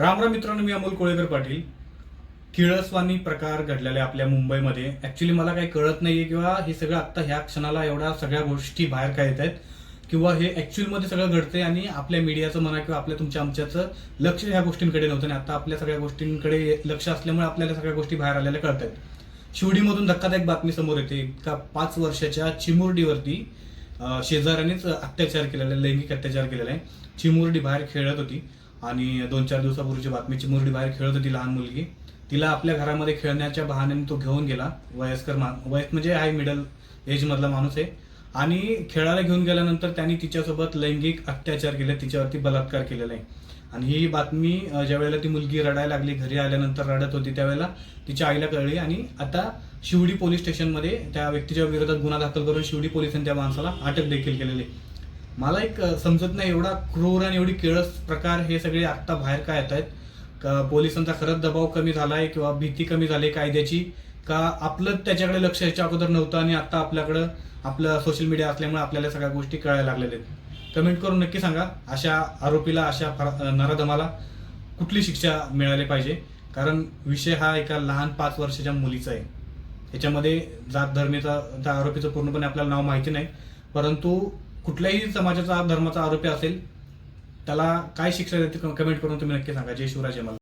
राम राम मित्रांनो मी अमोल कोळेकर पाटील. किळसवानी प्रकार घडलेले आहे आपल्या मुंबईमध्ये. ॲक्च्युली मला काही कळत नाहीये किंवा हे सगळं आत्ता ह्या क्षणाला एवढ्या सगळ्या गोष्टी बाहेर काय येत आहेत किंवा हे ॲक्च्युअलमध्ये सगळं घडतंय आणि आपल्या मीडियाचं म्हणा किंवा आपल्या तुमच्या आमच्याचं लक्ष ह्या गोष्टींकडे नव्हतं आणि आता आपल्या सगळ्या गोष्टींकडे लक्ष असल्यामुळे आपल्याला सगळ्या गोष्टी बाहेर आलेल्या कळत आहेत शिवडीमधून धक्कादायक बातमी समोर येते. का पाच वर्षाच्या चिमुरडीवरती शेजाऱ्यानेच अत्याचार केलेला आहे लैंगिक अत्याचार केलेला. आहे चिमुरडी बाहेर खेळत होती. आणि दोन चार दिवसापूर्वीची बातमीची मुरडी बाहेर खेळत होती लहान मुलगी. तिला आपल्या घरामध्ये खेळण्याच्या बहाण्याने तो घेऊन गेला वयस्कर मा वयस म्हणजे हाय मिडल एजमधला माणूस आहे. आणि खेळायला घेऊन गेल्यानंतर त्यांनी तिच्यासोबत लैंगिक अत्याचार केले तिच्यावरती बलात्कार केलेला आहे. आणि ही बातमी ज्यावेळेला ज्या वेळेला ती मुलगी रडायला लागली घरी आल्यानंतर रडत होती त्यावेळेला तिच्या आईला कळली. आणि आता शिवडी पोलीस स्टेशनमध्ये त्या व्यक्तीच्या विरोधात गुन्हा दाखल करून शिवडी पोलिसांनी त्या माणसाला अटक देखील केलेली आहे. मला एक समजत नाही एवढा क्रूर आणि एवढी केळस प्रकार हे सगळे आत्ता बाहेर काय येत आहेत का पोलिसांचा खरंच दबाव कमी झाला आहे किंवा भीती कमी झाली कायद्याची? का आपलं त्याच्याकडे लक्ष याच्या अगोदर नव्हतं आणि आता आपल्याकडं आपलं सोशल मीडिया असल्यामुळे आपल्याला सगळ्या गोष्टी कळायला लागलेल्या आहेत? कमेंट करून नक्की सांगा. अशा आरोपीला अशा फरा- नराधमाला कुठली शिक्षा मिळाली पाहिजे? कारण विषय हा एका लहान पाच वर्षाच्या मुलीचा आहे. याच्यामध्ये जात धर्मीचा त्या आरोपीचं पूर्णपणे आपल्याला नाव माहिती नाही. परंतु कुठल्याही समाजाचा धर्माचा आरोपी असेल त्याला काय शिक्षा देते कमेंट करून तुम्ही नक्की सांगा. जय शिवराज मला